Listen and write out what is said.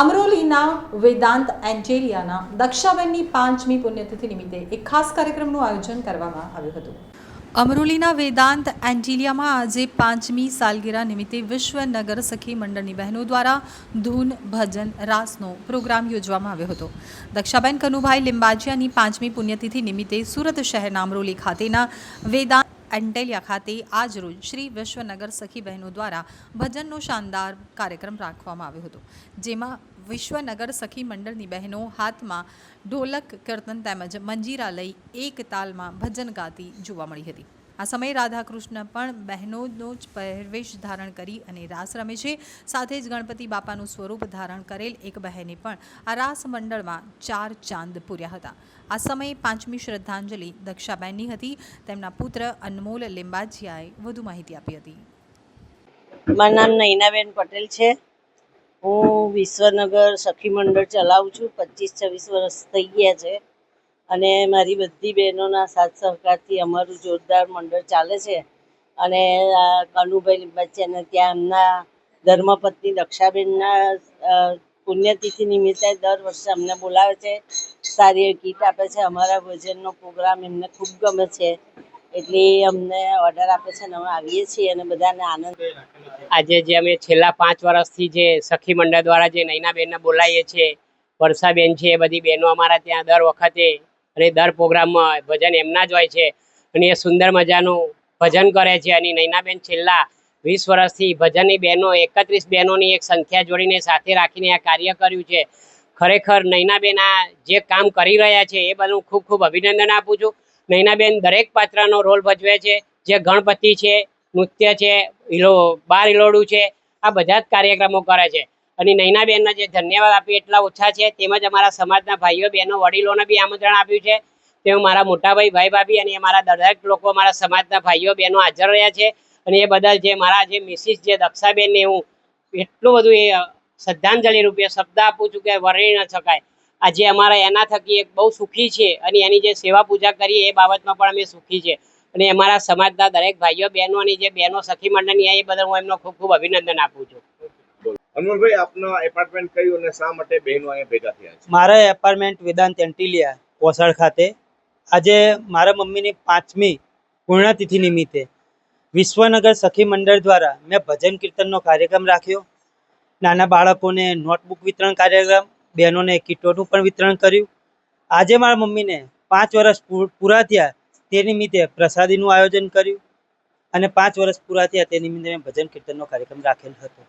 અમરોલીના વેદાંત એન્જેરિયાના દક્ષાબેનની પાંચમી પુણ્યતિથિ નિમિત્તે એક ખાસ કાર્યક્રમનું આયોજન કરવામાં આવ્યું હતું. અમરોલીના વેદાંત એન્જિલિયામાં આજે પાંચમી સાલગીરા નિમિત્તે વિશ્વ નગર સખી મંડળની બહેનો દ્વારા ધૂન, ભજન, રાસનો પ્રોગ્રામ યોજવામાં આવ્યો હતો. દક્ષાબેન કનુભાઈ લિંબાજિયાની પાંચમી પુણ્યતિથિ નિમિત્તે સુરત શહેરના અમરોલી ખાતેના વેદાંત એન્ટેલિયા ખાતે આજરોજ શ્રી વિશ્વનગર સખી બહેનો દ્વારા ભજનનો શાનદાર કાર્યક્રમ રાખવામાં આવ્યો હતો, જેમાં વિશ્વનગર સખી મંડળની બહેનો હાથમાં ઢોલક, કીર્તન તેમજ મંજીરા લઈ એક તાલમાં ભજન ગાતી જોવા મળી હતી. આ સમયે રાધાકૃષ્ણ પણ બહેનોનો જ પહેરવેશ ધારણ કરી અને રાસ રમે છે. સાથે જ ગણપતિ બાપાનું સ્વરૂપ ધારણ કરેલ એક બહેને પણ આ રાસ મંડળમાં ચાર ચાંદ પૂર્યા હતા. આ સમયે પાંચમી શ્રદ્ધાંજલિ દક્ષાબેનની હતી. તેમના પુત્ર અનમોલ લિંબાજીયાએ વધુ માહિતી આપી હતી. મારું નામ નૈનાબેન પટેલ છે. હું વિશ્વનગર સખી મંડળ ચલાવું છું. પચીસ છવ્વીસ વર્ષ થઈ ગયા છે. અને મારી બધી બહેનોના સાથ સહકારથી અમારું જોરદાર મંડળ ચાલે છે. અને કનુભાઈ અને ત્યાં એમના ધર્મપત્ની દક્ષાબેનના પુણ્યતિથિ નિમિત્તે દર વર્ષે અમને બોલાવે છે, સારી કીટ આપે છે. અમારા ભજનનો પ્રોગ્રામ એમને ખૂબ ગમે છે, એટલે અમને ઓર્ડર આપે છે અને અમે આવીએ છીએ અને બધાને આનંદ આજે જે અમે છેલ્લા પાંચ વર્ષથી જે સખી મંડળ દ્વારા જે નૈનાબેનને બોલાવીએ છીએ, વર્ષાબેન છે, એ બધી બહેનો અમારા ત્યાં દર વખતે અને દર પ્રોગ્રામમાં ભજન એમના જ હોય છે. અને એ સુંદર મજાનું ભજન કરે છે. અને નૈનાબેન છેલ્લા વીસ વર્ષથી ભજનની બહેનો, એકત્રીસ બહેનોની એક સંખ્યા જોડીને સાથે રાખીને આ કાર્ય કર્યું છે. ખરેખર નૈનાબેન આ જે કામ કરી રહ્યા છે, એ બધું ખૂબ ખૂબ અભિનંદન આપું છું. નૈનાબેન દરેક પાત્રનો રોલ ભજવે છે. જે ગણપતિ છે, નૃત્ય છે બાર હિલોડું છે, આ બધા જ કાર્યક્રમો કરે છે. અને નૈનાબેનના જે ધન્યવાદ આપીએ એટલા ઓછા છે. તેમજ અમારા સમાજના ભાઈઓ, બહેનો, વડીલોને બી આમંત્રણ આપ્યું છે. તેમાં મારા મોટાભાઈ ભાઈ ભાભી અને અમારા દરેક લોકો મારા સમાજના ભાઈઓ, બહેનો હાજર રહ્યા છે. અને એ બદલ જે મારા જે મિસિસ, જે દક્ષાબેનને હું એટલું બધું એ શ્રદ્ધાંજલિ રૂપે શબ્દ આપું છું કે વર્ણી ન શકાય. આજે અમારા એના થકી એક બહુ સુખી છે અને એની જે સેવા પૂજા કરીએ એ બાબતમાં પણ અમે સુખી છે. અને અમારા સમાજના દરેક ભાઈઓ, બહેનો અને જે બહેનો સખી મંડળની એ બદલ હું એમનો ખૂબ ખૂબ અભિનંદન આપું છું. અનમોલભાઈ આપનો એપાર્ટમેન્ટ કયું અને શા માટે બહેનો અહીંયા ભેગા થયા છે? મારા એપાર્ટમેન્ટ વેદાંત એન્ટિલિયા, કોસળ ખાતે. આજે મારા મમ્મીની પાંચમી પૂર્ણતિથિ નિમિત્તે વિશ્વનગર સખી મંડળ દ્વારા મેં ભજન કીર્તનનો કાર્યક્રમ રાખ્યો. નાના બાળકોને નોટબુક વિતરણ કાર્યક્રમ, બહેનોને કીટોનું પણ વિતરણ કર્યું. આજે મારા મમ્મીને પાંચ વર્ષ પૂરા થયા તે નિમિત્તે પ્રસાદીનું આયોજન કર્યું. અને પાંચ વર્ષ પૂરા થયા તે નિમિત્તે મેં ભજન કીર્તનનો કાર્યક્રમ રાખેલ હતો.